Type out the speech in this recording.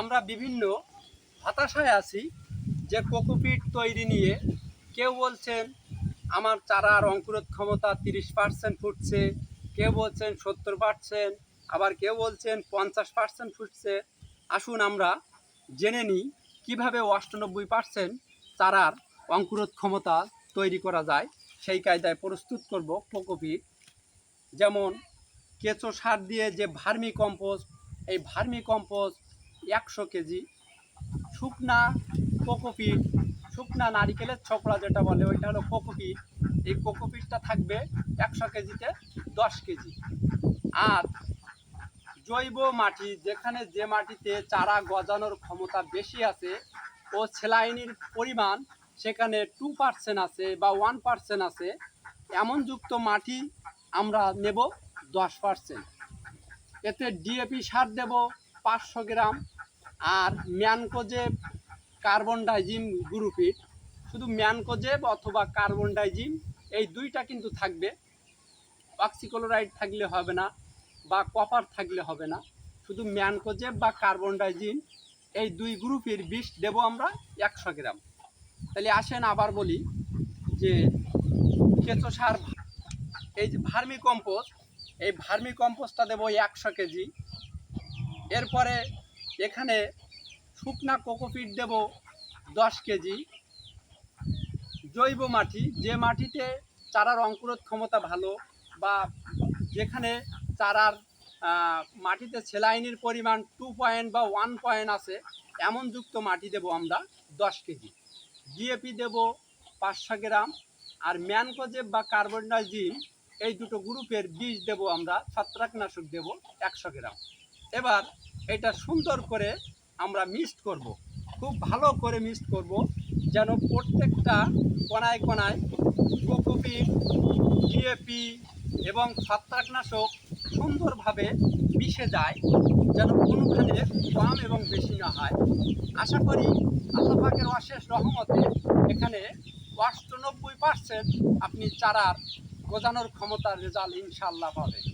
আমরা বিভিন্ন হতাশায় আছি যে কোকোপিট তৈরি নিয়ে কেউ বলছেন আমার চারার অঙ্কুরোৎ ক্ষমতা তিরিশ পার্সেন্ট ফুটছে, কেউ বলছেন সত্তর পার্সেন্ট, আবার কেউ বলছেন পঞ্চাশ পার্সেন্ট ফুটছে। আসুন আমরা জেনে নিই কীভাবে অষ্টানব্বই পার্সেন্ট চারার অঙ্কুরোৎ ক্ষমতা তৈরি করা যায়। সেই কায়দায় প্রস্তুত করব কোকোপিট। যেমন কেঁচো সার দিয়ে যে ভার্মি কম্পোস্ট, এই ভার্মি কম্পোস্ট একশো কেজি। শুকনা কোকোপিট, শুকনা নারিকেলের ছোকরা যেটা বলে, ওইটা হলো কোকোপিট। এই কোকোপিটটা থাকবে একশো কেজিতে দশ কেজি। আর জৈব মাটি, যেখানে যে মাটিতে চারা গজানোর ক্ষমতা বেশি আছে, ও সেলাইনির পরিমাণ সেখানে টু পার্সেন্ট আছে বা ওয়ান পার্সেন্ট আছে, এমন যুক্ত মাটি আমরা নেব দশ পার্সেন্ট এতে ডিএপি সার দেব পাঁচশো গ্রাম আর ম্যানকোজেব কার্বন ডাইজিম গ্রুপিট শুধু ম্যানকোজেব অথবা কার্বন ডাইজিম এই দুইটা কিন্তু থাকবে। অক্সিক্লোরাইড থাকলে হবে না বা কপার থাকলে হবে না। শুধু ম্যানকোজেব বা কার্বন ডাইজিম এই দুই গ্রুপের বিষ দেব আমরা একশো গ্রাম। তাহলে আসেন আবার বলি যে কেঁচো সার এই যে ভার্মি কম্পোস্ট এই ভার্মি কম্পোস্টটা দেবো একশো কেজি। এরপরে এখানে শুকনা কোকোপিট দেব দশ কেজি। জৈব মাটি, যে মাটিতে চারার অঙ্কুরোৎ ক্ষমতা ভালো বা যেখানে চারার মাটিতে সেলাইনের পরিমাণ টু পয়েন্ট বা ওয়ান পয়েন্ট আছে, এমন যুক্ত মাটি দেব আমরা দশ কেজি। ডিএপি দেব পাঁচশো গ্রাম আর ম্যানকোজেব বা কার্বন ডাইজিম এই দুটো গ্রুপের বীজ দেব আমরা ছত্রাকনাশক দেব একশো গ্রাম। এবার এটা সুন্দর করে আমরা মিক্সড করব। খুব ভালো করে মিক্সড করব, যেন প্রত্যেকটা কোনায় কোনায় কোকোপিট ডিএপি এবং ছত্রাকনাশক সুন্দরভাবে মিশে যায়, যেন কোনোখানে কম এবং বেশি না হয়। আশা করি আল্লাহ অশেষ রহমতে এখানে অষ্টানব্বই পার্সেন্ট আপনি চারার গজানোর ক্ষমতার রেজাল্ট ইনশাল্লাহ পাবেন।